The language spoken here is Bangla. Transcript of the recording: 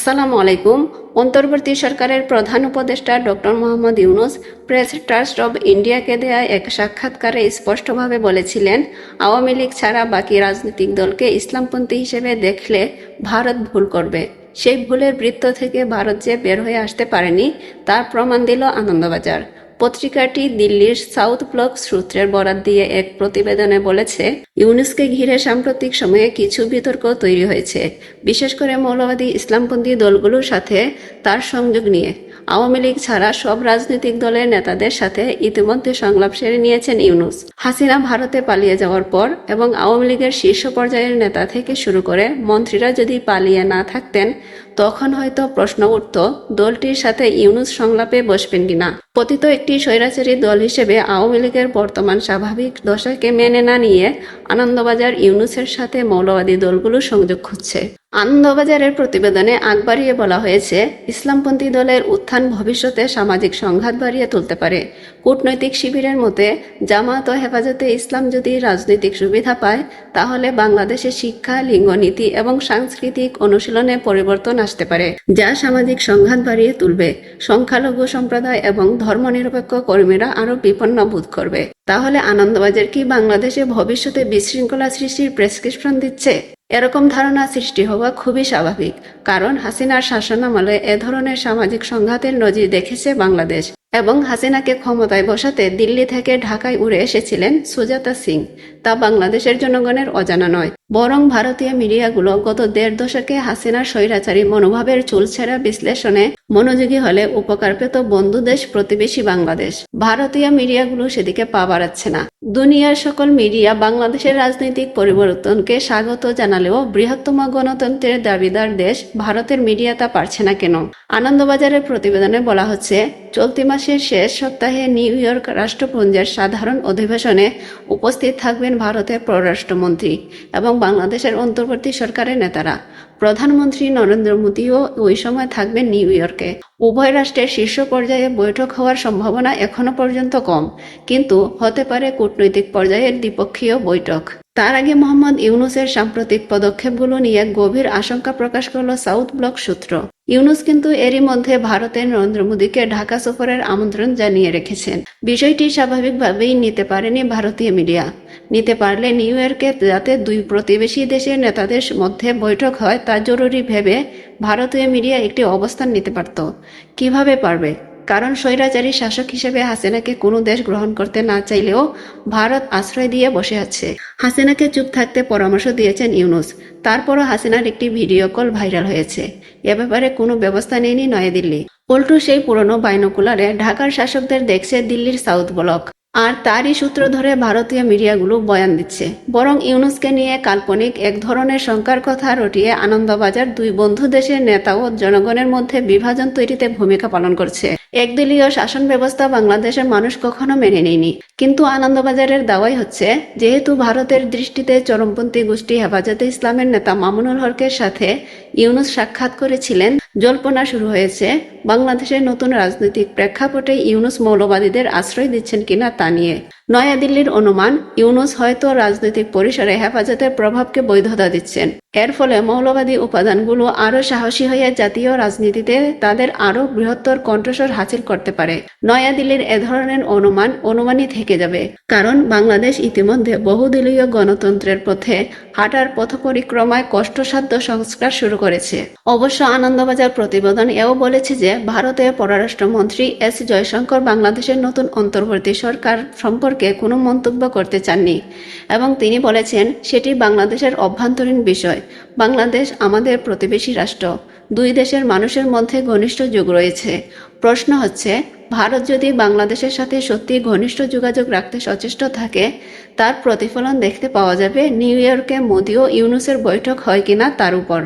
আসসালামু আলাইকুম। অন্তর্বর্তী সরকারের প্রধান উপদেষ্টা doctor Mohammad Yunus press trust of ইন্ডিয়াকে দেয়া এক সাক্ষাৎকারে স্পষ্টভাবে বলেছিলেন, আওয়ামী লীগ ছাড়া বাকি রাজনৈতিক দলকে ইসলামপন্থী হিসেবে দেখলে ভারত ভুল করবে। সেই ভুলের বৃত্ত থেকে ভারত যে বের হয়ে আসতে পারেনি, তার প্রমাণ দিল আনন্দবাজার। পত্রিকাটি দিল্লির সাউথ ব্লক সূত্রের বরাত দিয়ে এক প্রতিবেদনে বলেছে, ইউনুসকে ঘিরে সাম্প্রতিক সময়ে কিছু বিতর্ক তৈরি হয়েছে। বিশেষ করে মৌলবাদী ইসলামপন্থী দলগুলোর সাথে তার সংযোগ নিয়ে। আওয়ামী লীগ ছাড়া সব রাজনৈতিক দলের নেতাদের সাথে ইতিমধ্যে সংলাপ সেরে নিয়েছেন ইউনুস। হাসিনা ভারতে পালিয়ে যাওয়ার পর এবং আওয়ামী লীগের শীর্ষ পর্যায়ের নেতা থেকে শুরু করে মন্ত্রীরা যদি পালিয়ে না থাকতেন, তখন হয়তো প্রশ্ন উঠত, দলটির সাথে ইউনুস সংলাপে বসবেন কিনা। পতিত একটি স্বৈরাচারী দল হিসেবে আওয়ামী লীগের বর্তমান স্বাভাবিক দশাকে মেনে না নিয়ে আনন্দবাজার ইউনুসের সাথে মৌলবাদী দলগুলো সংযোগ খুঁজছে। আনন্দবাজারের প্রতিবেদনে আগ বাড়িয়ে বলা হয়েছে, ইসলামপন্থী দলের উত্থান ভবিষ্যতে সামাজিক সংঘাত বাড়িয়ে তুলতে পারে। কূটনৈতিক শিবিরের মতে, জামাত ও হেফাজতে ইসলাম যদি রাজনৈতিক সুবিধা পায়, তাহলে বাংলাদেশে শিক্ষা লিঙ্গনীতি এবং সাংস্কৃতিক অনুশীলনে পরিবর্তন আসতে পারে, যা সামাজিক সংঘাত বাড়িয়ে তুলবে। সংখ্যালঘু সম্প্রদায় এবং ধর্মনিরপেক্ষ কর্মীরা আরও বিপন্ন বোধ করবে। তাহলে আনন্দবাজার কি বাংলাদেশে ভবিষ্যতে বিশৃঙ্খলা সৃষ্টির প্রেসক্রিপশন দিচ্ছে? এরকম ধারণা সৃষ্টি হওয়া খুবই স্বাভাবিক, কারণ হাসিনার শাসনামলে এ ধরনের সামাজিক সংঘাতের নজির দেখেছে বাংলাদেশ এবং হাসিনাকে ক্ষমতায় বসাতে দিল্লি থেকে ঢাকায় উড়ে এসেছিলেন সুজাতা সিং। তা বাংলাদেশের জনগণের অজানা নয়। বরং ভারতীয় মিডিয়াগুলো গত দেড় দশকে হাসিনার স্বৈরাচারী মনোভাবের চুলছেরা বিশ্লেষণে মনোযোগী হলে উপকার পেত বন্ধু দেশ, প্রতিবেশী বাংলাদেশ। ভারতীয় মিডিয়াগুলো সেদিকে পা বাড়াচ্ছে না। দুনিয়ার সকল মিডিয়া বাংলাদেশের রাজনৈতিক পরিবর্তনকে স্বাগত জানালেও বৃহত্তম গণতন্ত্রের দাবিদার দেশ ভারতের মিডিয়া তা পারছে না কেন? আনন্দবাজারের প্রতিবেদনে বলা হচ্ছে, চলতি মাসের শেষ সপ্তাহে নিউ ইয়র্ক রাষ্ট্রপুঞ্জের সাধারণ অধিবেশনে উপস্থিত থাকবেন ভারতের পররাষ্ট্রমন্ত্রী এবং বাংলাদেশের অন্তর্বর্তী সরকারের নেতারা। প্রধানমন্ত্রী নরেন্দ্র মোদীও ওই সময় থাকবেন নিউ ইয়র্কে। উভয় রাষ্ট্রের শীর্ষ পর্যায়ে বৈঠক হওয়ার সম্ভাবনা এখনও পর্যন্ত কম, কিন্তু হতে পারে কূটনৈতিক পর্যায়ের দ্বিপক্ষীয় বৈঠক। তার আগে মোহাম্মদ ইউনুসের সাম্প্রতিক পদক্ষেপগুলো নিয়ে গভীর আশঙ্কা প্রকাশ করল সাউথ ব্লক সূত্র। ইউনুস কিন্তু এরই মধ্যে ভারতের নরেন্দ্র মোদীকে ঢাকা সফরের আমন্ত্রণ জানিয়ে রেখেছেন। বিষয়টি স্বাভাবিকভাবেই নিতে পারেনি ভারতীয় মিডিয়া। নিতে পারলে নিউ ইয়র্কে যাতে দুই প্রতিবেশী দেশের নেতাদের মধ্যে বৈঠক হয় তা জরুরি ভেবে ভারতীয় মিডিয়া একটি অবস্থান নিতে পারত। কীভাবে পারবে? কারণ স্বৈরাচারী শাসক হিসেবে হাসিনাকে কোনো দেশ গ্রহণ করতে না চাইলেও ভারত আশ্রয় দিয়ে বসে আছে। হাসিনাকে চুপ থাকতে পরামর্শ দিয়েছেন ইউনুস। তারপরও হাসিনার একটি ভিডিও কল ভাইরাল হয়েছে। এ ব্যাপারে কোনো ব্যবস্থা নেয়নি নয়াদিল্লি। উল্টো সেই পুরনো বাইনোকুলারে ঢাকার শাসকদের দেখছে দিল্লির সাউথ ব্লক। আর তারই সূত্র ধরে ভারতীয় মিডিয়াগুলো বয়ান দিচ্ছে। বরং ইউনুসকে নিয়ে কাল্পনিক এক ধরনের শঙ্কার কথা রটিয়ে আনন্দবাজার দুই বন্ধু দেশের নেতা ও জনগণের মধ্যে বিভাজন তৈরিতে ভূমিকা পালন করছে। একদলীয় শাসন ব্যবস্থা বাংলাদেশের মানুষ কখনো মেনে নেয়নি। কিন্তু আনন্দবাজারের দাওয়াই হচ্ছে, যেহেতু ভারতের দৃষ্টিতে চরমপন্থী গোষ্ঠী হেফাজতে ইসলামের নেতা মামুনুল হকের সাথে ইউনুস সাক্ষাৎ করেছিলেন, জল্পনা শুরু হয়েছে। বাংলাদেশের নতুন রাজনৈতিক প্রেক্ষাপটে ইউনুস মৌলবাদীদের আশ্রয় দিচ্ছেন কিনা তা নিয়ে। নয়াদিল্লির অনুমান, ইউনুস হয়তো রাজনৈতিক পরিসরে হেফাজতের প্রভাবকে বৈধতা দিচ্ছেন। এর ফলে মৌলবাদী উপাদানগুলো আরও সাহসী হয়ে জাতীয় রাজনীতিতে তাদের আরও বৃহত্তর কণ্ঠস্বর হাসিল করতে পারে। নয়াদিল্লির এ ধরনের অনুমান অনুমানই থেকে যাবে। কারণ বাংলাদেশ ইতিমধ্যে বহুদলীয় গণতন্ত্রের পথে হাঁটার পথ পরিক্রমায় কষ্টসাধ্য সংস্কার শুরু করেছে। অবশ্য আনন্দবাজার প্রতিবেদন এও বলেছে যে ভারতের পররাষ্ট্রমন্ত্রী এস জয়শঙ্কর বাংলাদেশের নতুন অন্তর্বর্তী সরকার সম্পর্কে কোনো মন্তব্য করতে চাননি এবং তিনি বলেছেন, সেটি বাংলাদেশের অভ্যন্তরীণ বিষয়। বাংলাদেশ আমাদের প্রতিবেশী রাষ্ট্র। দুই দেশের মানুষের মধ্যে ঘনিষ্ঠ যোগ রয়েছে। প্রশ্ন হচ্ছে, ভারত যদি বাংলাদেশের সাথে সত্যি ঘনিষ্ঠ যোগাযোগ রাখতে সচেষ্ট থাকে, তার প্রতিফলন দেখতে পাওয়া যাবে নিউ ইয়র্কে মোদি ও ইউনুসের বৈঠক হয় কিনা তার উপর।